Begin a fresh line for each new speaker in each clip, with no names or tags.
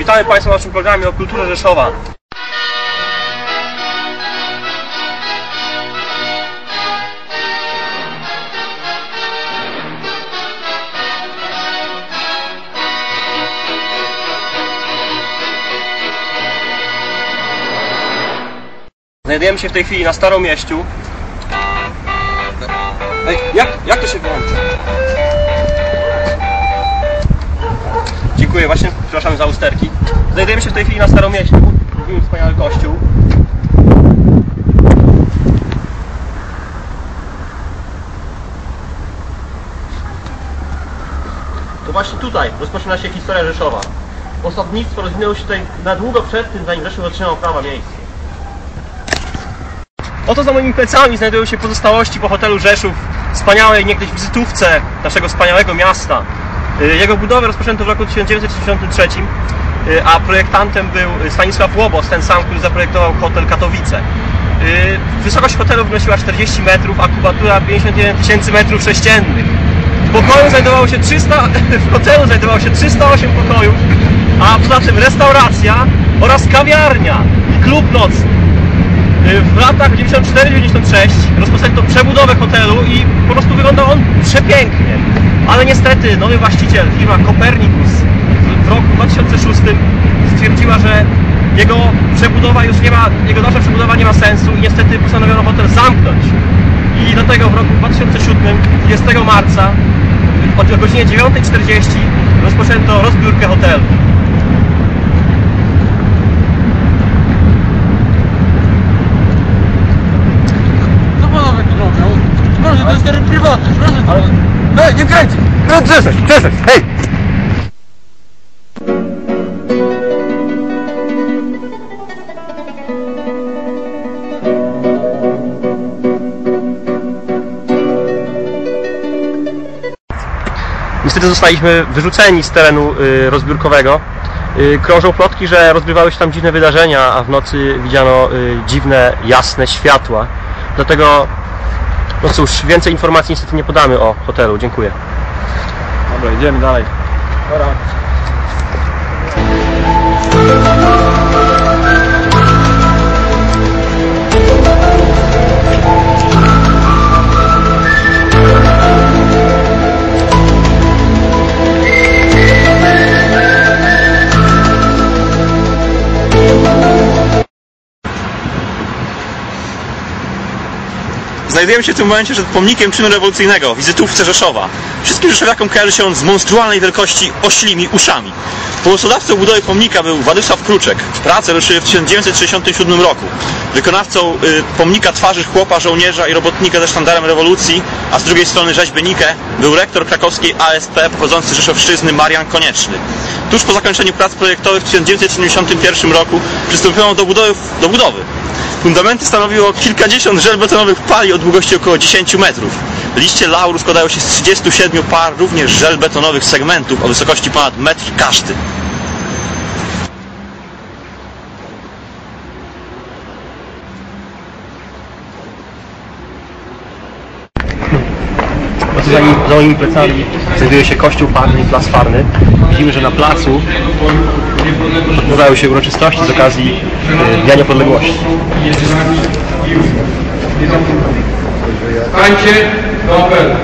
Witamy Państwa w naszym programie o kulturze Rzeszowa. Znajdujemy się w tej chwili na Staromieściu. Ej, jak, jak to się włączy? Przepraszam za usterki. Znajdujemy się w tej chwili na Staromieściu. Widzimy wspaniały kościół. To właśnie tutaj rozpoczyna się historia Rzeszowa. Osadnictwo rozwinęło się tutaj na długo przed tym, zanim Rzeszów otrzymał prawa miejskie. Oto za moimi plecami znajdują się pozostałości po hotelu Rzeszów, wspaniałej niegdyś wizytówce naszego wspaniałego miasta. Y, Jego budowę rozpoczęto w roku 1963, y, a projektantem był Stanisław Łobos, ten sam, który zaprojektował hotel Katowice. Y, Wysokość hotelu wynosiła 40 metrów, a kubatura 51 tysięcy metrów sześciennych. W pokoju znajdowało się 300, w hotelu znajdowało się 308 pokojów, a poza tym restauracja oraz kawiarnia i klub nocny. W latach 94-96 rozpoczęto przebudowę hotelu i po prostu wyglądał on przepięknie. Ale niestety nowy właściciel, firma Copernicus w roku 2006 stwierdziła, że jego przebudowa już nie ma, jego dalsza przebudowa nie ma sensu i niestety postanowiono hotel zamknąć. I dlatego w roku 2007, 20 marca o godzinie 9.40 rozpoczęto rozbiórkę hotelu.
Co panowie tu robią? Proszę, to jest teren prywatny, proszę
Ale...
Ej, nie kręć!
No przestań, przestań, hej! Niestety zostaliśmy wyrzuceni z terenu y, rozbiórkowego. Y, krążą plotki, że rozgrywały się tam dziwne wydarzenia, a w nocy widziano y, dziwne, jasne światła. Dlatego, no cóż, więcej informacji niestety nie podamy o hotelu. Dziękuję.
Dobra, idziemy dalej.
Znajdujemy się w tym momencie przed pomnikiem czynu rewolucyjnego, wizytówce Rzeszowa. Wszystkim Rzeszowiakom kojarzy się on z monstrualnej wielkości oślimi uszami. Pomysłodawcą budowy pomnika był Władysław Kruczek. Prace ruszyły w 1967 roku. Wykonawcą y, pomnika twarzy chłopa, żołnierza i robotnika ze sztandarem rewolucji, a z drugiej strony rzeźbenikę, był rektor krakowskiej ASP pochodzący z Rzeszowszczyzny Marian Konieczny. Tuż po zakończeniu prac projektowych w 1971 roku przystąpiono do budowy. Do budowy. Fundamenty stanowiło kilkadziesiąt żelbetonowych pali o długości około 10 metrów. Liście lauru składają się z 37 par również żelbetonowych segmentów o wysokości ponad metr każdy.
Za, za moimi plecami znajduje się kościół farny i plac farny. Widzimy, że na placu odbywają się uroczystości z okazji e, Dnia Niepodległości.
Stańcie do apelu.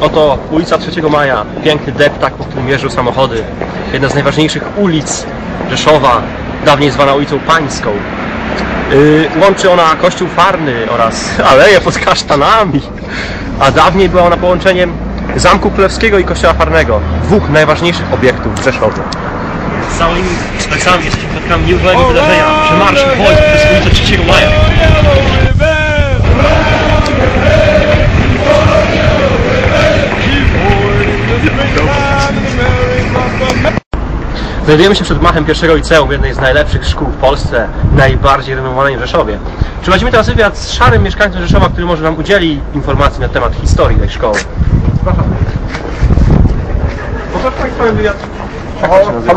Oto ulica 3 Maja, piękny deptak, po którym jeżdżą samochody. Jedna z najważniejszych ulic Rzeszowa, dawniej zwana ulicą Pańską. Yy, łączy ona kościół farny oraz aleję pod kasztanami. A dawniej była ona połączeniem Zamku Królewskiego i Kościoła Farnego, dwóch najważniejszych obiektów w Rzeszowie. Za moimi plecami jesteśmy świadkami niezwykłego wydarzenia. Przemarszu wojsk przez ulicę 3 Maja. Znajdujemy się przed machem pierwszego liceum, jednej z najlepszych szkół w Polsce, najbardziej renomowanej w Rzeszowie. Prowadzimy teraz wywiad z szarym mieszkańcem Rzeszowa, który może nam udzieli informacji na temat historii tej szkoły. Zapraszam. Może Państwa wywiad? Się nazywa?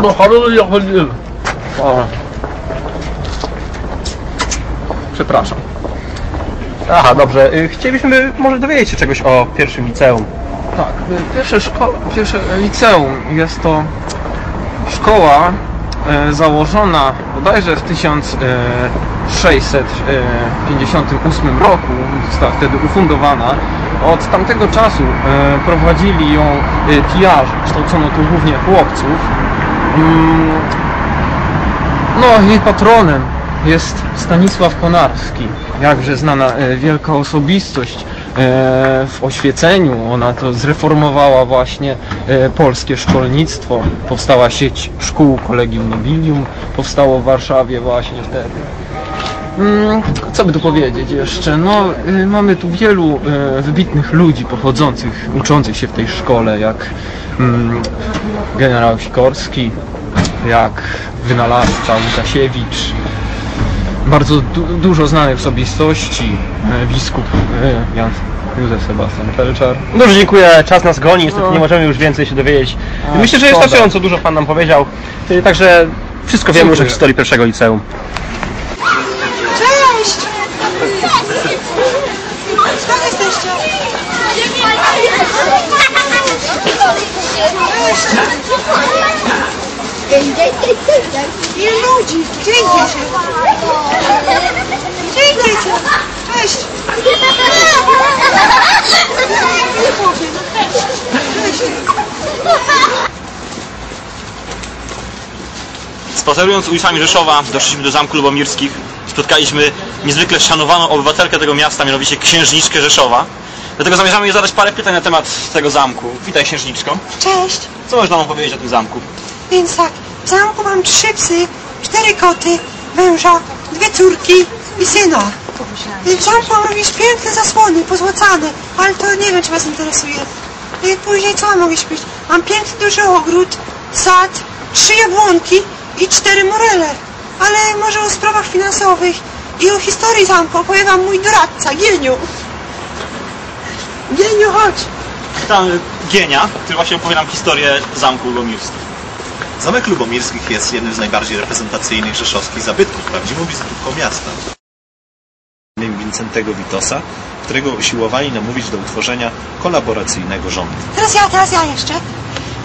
Przepraszam.
Aha, dobrze. Y, Chcielibyśmy może dowiedzieć się czegoś o pierwszym liceum.
Tak, y, pierwsze, szko- pierwsze liceum jest to szkoła e, założona bodajże w 1658 roku, została wtedy ufundowana. Od tamtego czasu e, prowadzili ją e, tijarzy, kształcono tu głównie chłopców. Mm, No, jej patronem jest Stanisław Konarski, jakże znana e, wielka osobistość w oświeceniu. Ona to zreformowała właśnie e, polskie szkolnictwo. Powstała sieć szkół Collegium Nobilium, powstało w Warszawie właśnie wtedy. Mm, Co by tu powiedzieć jeszcze? No, y, mamy tu wielu y, wybitnych ludzi pochodzących, uczących się w tej szkole, jak mm, generał Sikorski, jak wynalazca Łukasiewicz, bardzo du dużo znanych osobistości, e, biskup e, Jan Józef Sebastian Felczar.
Bardzo dziękuję, czas nas goni, niestety
No.
nie możemy już więcej się dowiedzieć.
A,
Myślę, że wystarczająco dużo Pan nam powiedział, Y, także wszystko wiemy już o historii pierwszego liceum.
Cześć! Skąd jesteście? Ile ludzi? Gdzie idziecie? Gdzie idziecie? Cześć! Nie powiem. Cześć!
Spacerując ulicami Rzeszowa, doszliśmy do Zamku Lubomirskich. Spotkaliśmy niezwykle szanowaną obywatelkę tego miasta, mianowicie księżniczkę Rzeszowa. Dlatego zamierzamy jej zadać parę pytań na temat tego zamku. Witaj księżniczko.
Cześć!
Co możesz nam powiedzieć o tym zamku?
Więc tak, w zamku mam trzy psy, cztery koty, męża, dwie córki i syna. I w zamku mam również piękne zasłony, pozłacane, ale to nie wiem, czy was interesuje. I później co mam mogę śpić? Mam piękny duży ogród, sad, trzy jabłonki i cztery morele. Ale może o sprawach finansowych i o historii zamku opowie wam mój doradca, Gieniu. Gieniu, chodź.
Tam Gienia, który właśnie opowie nam historię Zamku Lubomirskich.
Zamek Lubomirskich jest jednym z najbardziej reprezentacyjnych rzeszowskich zabytków, prawdziwą wizytówką miasta. Wincentego Witosa, którego usiłowali namówić do utworzenia kolaboracyjnego rządu.
Teraz ja, teraz ja jeszcze.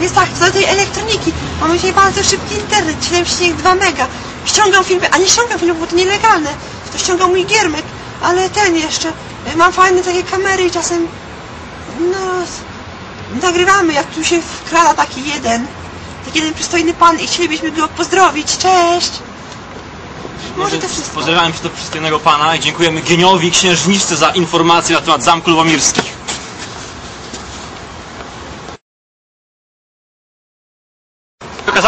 Jest tak, co do tej elektroniki. Mamy dzisiaj bardzo szybki internet, 7,2 mega. Ściągam filmy, a nie ściągam filmów, bo to nielegalne. To ściągał mój giermek, ale ten jeszcze. y, Mam fajne takie kamery i czasem, no, nagrywamy, jak tu się wkrada taki jeden, taki jeden przystojny pan i chcielibyśmy go pozdrowić. Cześć! Może to wszystko.
Pozdrawiam się do przystojnego pana i dziękujemy Gieniowi księżniczce za informacje na temat Zamku Lubomirskich.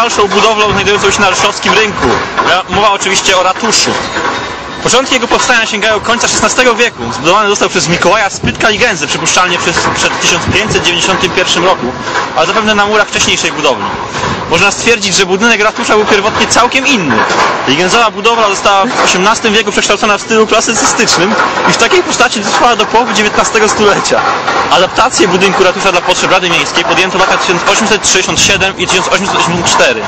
Okazalszą budowlą znajdującą się na rzeszowskim rynku. Mowa oczywiście o ratuszu. Początki jego powstania sięgają końca XVI wieku. Zbudowany został przez Mikołaja Spytka i Gęzę, przypuszczalnie przez, przed 1591 roku, ale zapewne na murach wcześniejszej budowli. Można stwierdzić, że budynek ratusza był pierwotnie całkiem inny. Ligęzowa budowla została w XVIII wieku przekształcona w stylu klasycystycznym i w takiej postaci dotrwała do połowy XIX stulecia. Adaptację budynku ratusza dla potrzeb Rady Miejskiej podjęto w latach 1867 i 1884.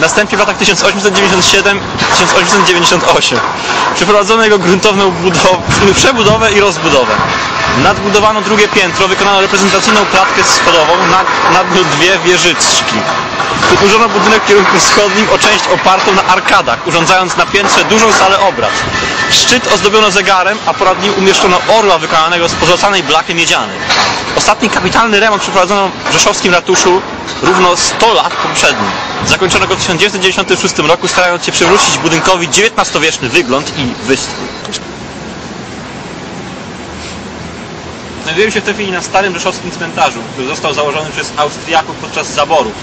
Następnie w latach 1897 i 1898. Przeprowadzono jego gruntowną budow- przebudowę i rozbudowę. Nadbudowano drugie piętro, wykonano reprezentacyjną klatkę schodową, na, na dniu dwie wieżyczki. Wydłużono budynek w kierunku wschodnim o część opartą na arkadach, urządzając na piętrze dużą salę obrad. Szczyt ozdobiono zegarem, a ponad nim umieszczono orła wykonanego z pozłacanej blachy miedzianej. Ostatni kapitalny remont przeprowadzono w rzeszowskim ratuszu równo 100 lat poprzednim. Zakończono go w 1996 roku, starając się przywrócić budynkowi XIX-wieczny wygląd i wystrój. Znajdujemy się w tej chwili na starym rzeszowskim cmentarzu, który został założony przez Austriaków podczas zaborów.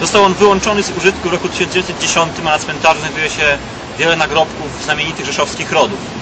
Został on wyłączony z użytku w roku 1910, a na cmentarzu znajduje się wiele nagrobków znamienitych rzeszowskich rodów.